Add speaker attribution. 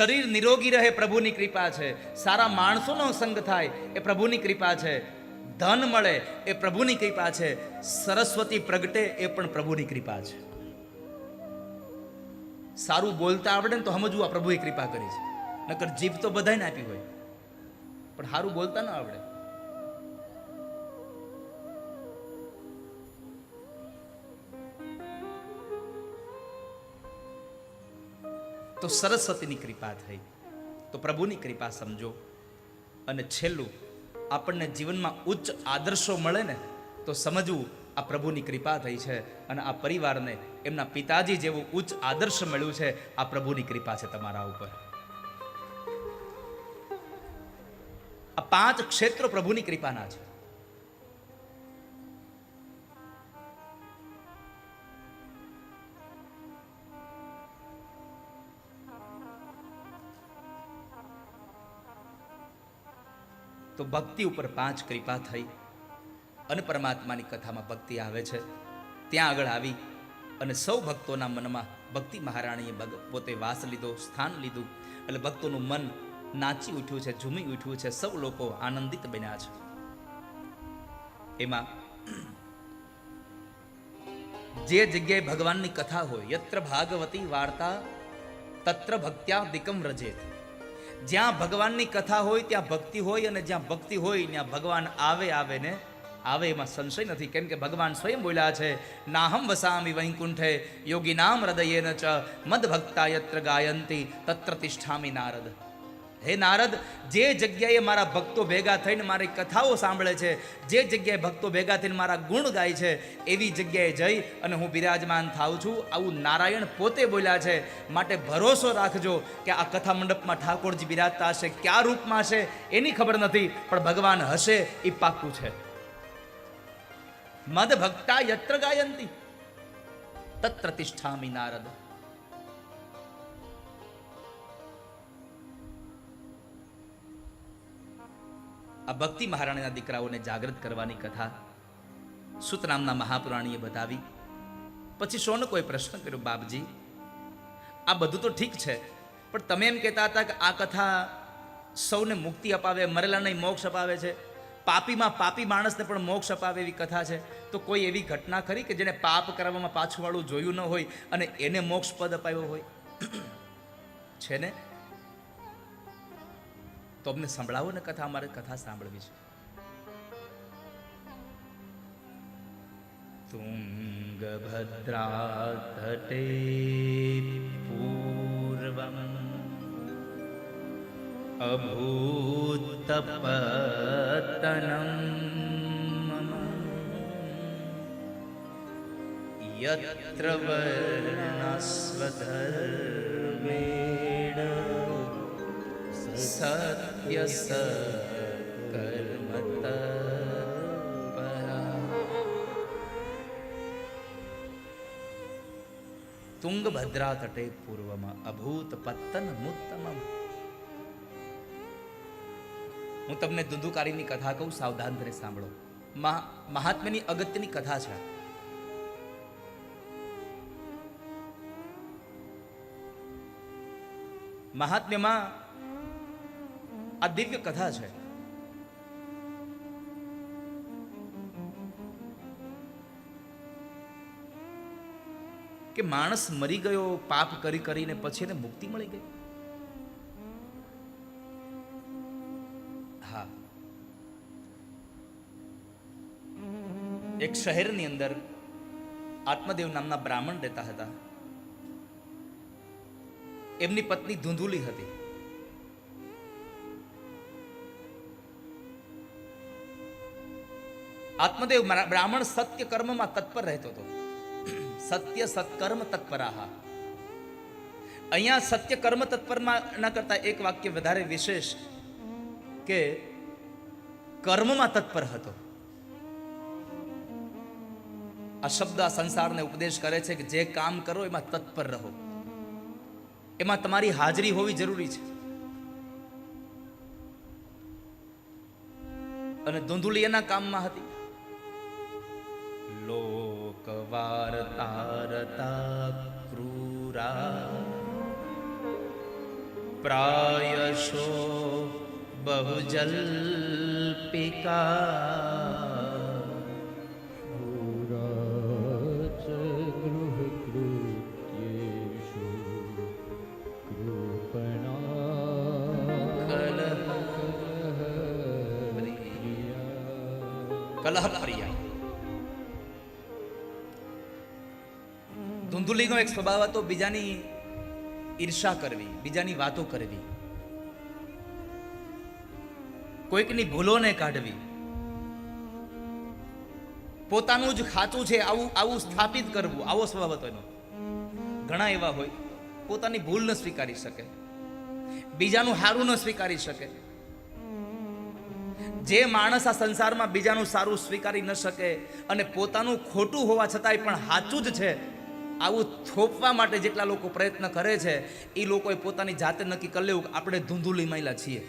Speaker 1: શરીર નિરોગી રહે પ્રભુની કૃપા છે. સારા માણસોનો સંગ થાય એ પ્રભુની કૃપા છે. ધન મળે એ પ્રભુની કૃપા છે. સરસ્વતી પ્રગટે એ પણ પ્રભુની કૃપા છે. સારું બોલતા આવડે ને તો સમજવું આ પ્રભુએ કૃપા કરી છે. નકર જીભ તો બધાને આપી હોય. પણ સારું બોલતા ન આવડે. તો સરસ્વતીની કૃપા થઈ. તો પ્રભુની કૃપા સમજો. અને છેલ્લું, આપણને જીવનમાં ઉચ્ચ આદર્શો મળે ને, તો સમજવું આ પ્રભુની કૃપા થઈ છે અને આ પરિવારને એમના પિતાજી જેવું ઉચ્ચ આદર્શ મળ્યું છે, આ પ્રભુની કૃપા છે તમારા ઉપર. આ પાંચ ક્ષેત્રો પ્રભુની કૃપાના છે. તો ભક્તિ ઉપર પાંચ કૃપા થઈ. અને પરમાત્માની કથામાં ભક્તિ આવે છે. ત્યાં આગળ આવી અને સૌ ભક્તોના મનમાં ભક્તિ મહારાણીએ પોતે વાસ લીધો, સ્થાન લીધું. એટલે ભક્તોનું મન નાચી ઉઠ્યું છે, ઝૂમી ઉઠ્યું છે, સૌ લોકો આનંદિત બન્યા છે. એમાં જે જગ્યાએ ભગવાનની કથા હોય, યત્ર ભાગવતી વાર્તા, તત્ર ભક્ત્યા દિકમ રજેત જ્યાં ભગવાનની કથા હોય, ત્યાં ભક્તિ હોય અને જ્યાં ભક્તિ હોય, ત્યાં ભગવાન આવે આવે ને આવે એમાં સંશય નથી. કેમ કે ભગવાન સ્વયં બોલ્યા છે, નાહમ વસામી વૈકુંઠે યોગીનામ હૃદયેન ચ મદ ભક્તા યત્ર ગાયંતી, તત્ર તિષ્ઠામી નારદ. હે નારદ, જે જગ્યાએ મારા ભક્તો ભેગા થઈને મારી કથાઓ સાંભળે છે, જે જગ્યાએ ભક્તો ભેગા થઈને મારા ગુણ ગાય છે, એવી જગ્યાએ જઈ અને હું બિરાજમાન થાઉં છું. આવું નારાયણ પોતે બોલ્યા છે. માટે ભરોસો રાખજો કે આ કથા મંડપમાં ઠાકોરજી બિરાજતા હશે, કયા રૂપમાં હશે, એની ખબર નથી, પણ ભગવાન હશે, એ પાક્કું છે. મદ ભક્તા યત્ર ગાયંતી, તત્ર તિષ્ઠામી નારદ. આ ભક્તિ મહારાણીના દીકરાઓને જાગૃત કરવાની કથા સુત નામના મહાપુરાણીએ બતાવી. પછી શોનકોએ પ્રશ્ન કર્યો, બાપજી, આ બધું તો ઠીક છે, પણ તમે એમ કહેતા હતા કે આ કથા સૌને મુક્તિ અપાવે મરેલાને મોક્ષ અપાવે છે, પાપીમાં પાપી માણસને પણ મોક્ષ અપાવે એવી કથા છે. તો કોઈ એવી ઘટના ખરી કે જેને પાપ કરવામાં પાછું વાળું જોયું ન હોય અને એને મોક્ષ પદ અપાવ્યો હોય? છે ને? તો અમને સંભળાવો ને કથા, અમારે કથા સાંભળવી છે. તુંગભદ્રા તટે પૂર્વમ અભૂતપતનમ મમ યત્ર વર્ણસ્વધર્મેણ સત્ય સકર્મત તુંગભદ્રા તટે પૂર્વમાં અભૂત પત્તન મુત્તમમ હું તમને દુંદુકારીની કથા કહું સાવધાન થઈને સાંભળો મહાત્મ્યની અગત્યની કથા છે. મહાત્મ્યમાં આ દિવ્ય કથા છે. કે માણસ મરી ગયો, પાપ કરી કરીને પછી એને મુક્તિ મળી ગઈ? હા. એક શહેરની અંદર આત્મદેવ નામના બ્રાહ્મણ રહેતા હતા. એમની પત્ની ધૂંધુલી હતી. આત્મદેવ બ્રાહ્મણ સત્ય કર્મમાં તત્પર રહેતો હતો. સત્ય સત્કર્મ તત્પરાહા. અહીંયા સત્ય કર્મ તત્પરમાં ના કરતા એક વાક્ય વધારે વિશેષ કે કર્મમાં તત્પર હતો. આ શબ્દ આ સંસારને ઉપદેશ કરે છે કે જે કામ કરો એમાં તત્પર રહો. એમાં તમારી હાજરી હોવી જરૂરી છે. અને ધૂંધુલી એના કામમાં હતી. વાર્તારતા ક્રૂરા પ્રાયશો બહુજલ્પિકા કલહ પ્રિયા ધૂંધુલીનો એક સ્વભાવ હતો, બીજાની ઈર્ષા કરવી, બીજાની વાતો કરવી. કોઈકની ભૂલોને કાઢવી. પોતાનું જ ખાચું છે, આવું આવું સ્થાપિત કરવું, આવો સ્વભાવ હતો એનો. ઘણા એવા હોય, પોતાની ભૂલ ન સ્વીકારી શકે. બીજાનું સારું ન સ્વીકારી શકે. જે માણસ આ સંસારમાં બીજાનું સારું સ્વીકારી ન શકે અને પોતાનું ખોટું હોવા છતાંય પણ સાચું જ છે આવું થોપવા માટે જેટલા લોકો પ્રયત્ન કરે છે એ લોકોએ પોતાની જાતે નક્કી કરી લેવું કે આપણે ધૂંધુલી માયલા છીએ.